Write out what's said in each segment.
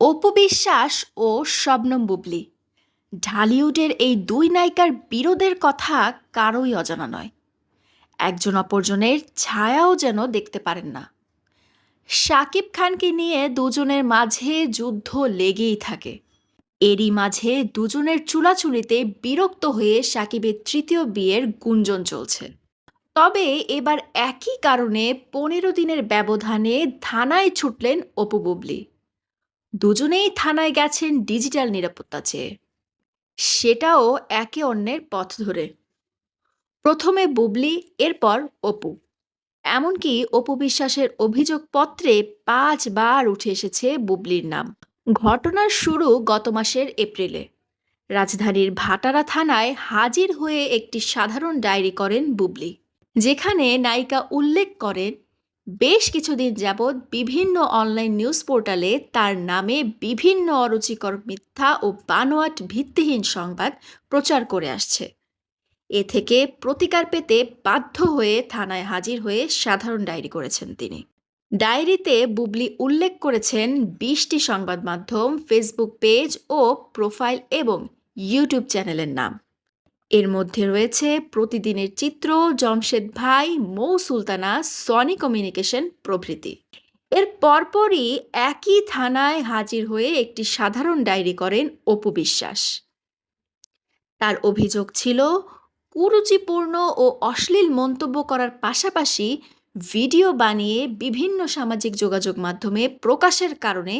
অপু বিশ্বাস ও শবনম বুবলি। ঢালিউডের এই দুই নায়িকার বিরোধের কথা কারোই অজানা নয়। একজন অপরজনের ছায়াও যেন দেখতে পারেন না। শাকিব খানকে নিয়ে দুজনের মাঝে যুদ্ধ লেগেই থাকে। এরই মাঝে দুজনের চুলাচুলিতে বিরক্ত হয়ে সাকিবের তৃতীয় বিয়ের গুঞ্জন চলছে। তবে এবার একই কারণে পনেরো দিনের ব্যবধানে থানায় ছুটলেন অপু বুবলি। দুজনেই থানায় গেছেন ডিজিটাল নিরাপত্তা চেয়ে। সেটাও একে অন্যের পথ ধরে। প্রথমে বুবলি, এরপর অপু। এমনকি অপু বিশ্বাসের অভিযোগপত্রে পাঁচবার উঠে এসেছে বুবলির নাম। ঘটনার শুরু গত মাসের এপ্রিলে। রাজধানীর ভাটারা থানায় হাজির হয়ে একটি সাধারণ ডায়েরি করেন বুবলি, যেখানে নায়িকা উল্লেখ করেন বেশ কিছুদিন যাবৎ বিভিন্ন অনলাইন নিউজ পোর্টালে তার নামে বিভিন্ন অরুচিকর মিথ্যা ও বানোয়াট ভিত্তিহীন সংবাদ প্রচার করে আসছে। এ থেকে প্রতিকার পেতে বাধ্য হয়ে থানায় হাজির হয়ে সাধারণ ডায়েরি করেছেন তিনি। ডায়েরিতে বুবলি উল্লেখ করেছেন বিশটি সংবাদ মাধ্যম ফেসবুক পেজ ও প্রোফাইল এবং ইউটিউব চ্যানেলের নাম। এর মধ্যে রয়েছে প্রতিদিনের চিত্র, জমশেদ ভাই, মৌ সুলতানা, সনি কমিউনিকেশন প্রভৃতি। এর পরপরই একই থানায় হাজির হয়ে একটি সাধারণ ডায়েরি করেন অপু বিশ্বাস। তার অভিযোগ ছিল, কুরুচিপূর্ণ ও অশ্লীল মন্তব্য করার পাশাপাশি ভিডিও বানিয়ে বিভিন্ন সামাজিক যোগাযোগ মাধ্যমে প্রকাশের কারণে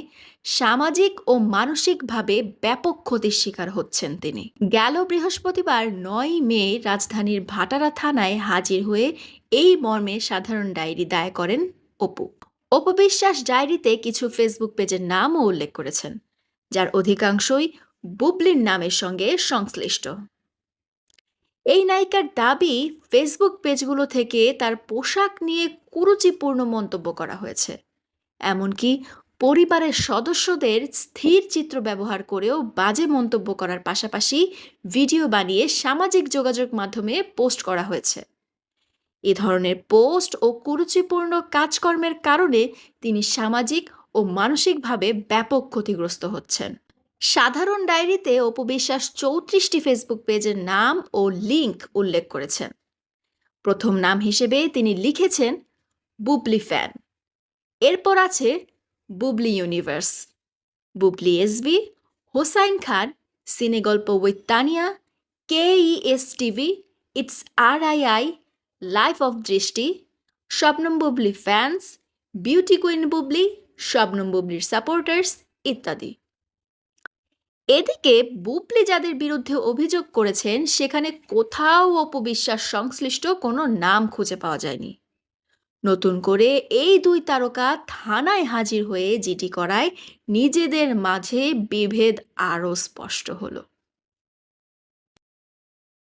সামাজিক ও মানসিকভাবে ব্যাপক ক্ষতির শিকার হচ্ছেন তিনি। গেল বৃহস্পতিবার নয় মে রাজধানীর ভাটারা থানায় হাজির হয়ে এই মর্মে সাধারণ ডায়েরি দায় করেন অপু। অপবিশ্বাস ডায়েরিতে কিছু ফেসবুক পেজের নামও উল্লেখ করেছেন, যার অধিকাংশই বুবলির নামের সঙ্গে সংশ্লিষ্ট। এই নায়িকার দাবি ফেসবুক পেজগুলো থেকে তার পোশাক নিয়ে কুরুচিপূর্ণ মন্তব্য করা হয়েছে। এমনকি পরিবারের সদস্যদের স্থির চিত্র ব্যবহার করেও বাজে মন্তব্য করার পাশাপাশি ভিডিও বানিয়ে সামাজিক যোগাযোগ মাধ্যমে পোস্ট করা হয়েছে। এ ধরনের পোস্ট ও কুরুচিপূর্ণ কাজকর্মের কারণে তিনি সামাজিক ও মানসিকভাবে ব্যাপক ক্ষতিগ্রস্ত হচ্ছেন। সাধারণ ডায়েরিতে অপবিশ্বাস চৌত্রিশটি ফেসবুক পেজের নাম ও লিংক উল্লেখ করেছেন। প্রথম নাম হিসেবে তিনি লিখেছেন, বুবলি ফ্যান। এরপর আছে, Bubly universe. Bubly SB Hossain Khan সিনেগল্প with Tania K S TV, it's R I I, life of Drishti Shobnom Bubly fans, beauty queen Bubly Shobnom বুবলির সাপোর্টার্স, ইত্যাদি। এদিকে বুপলি যাদের বিরুদ্ধে অভিযোগ করেছেন, সেখানে কোথাও অপবিশ্বাস সংশ্লিষ্ট কোনো নাম খুঁজে পাওয়া যায়নি। নতুন করে এই দুই তারকা থানায় হাজির হয়ে জিটি করায় নিজেদের মাঝে বিভেদ আরও স্পষ্ট হলো।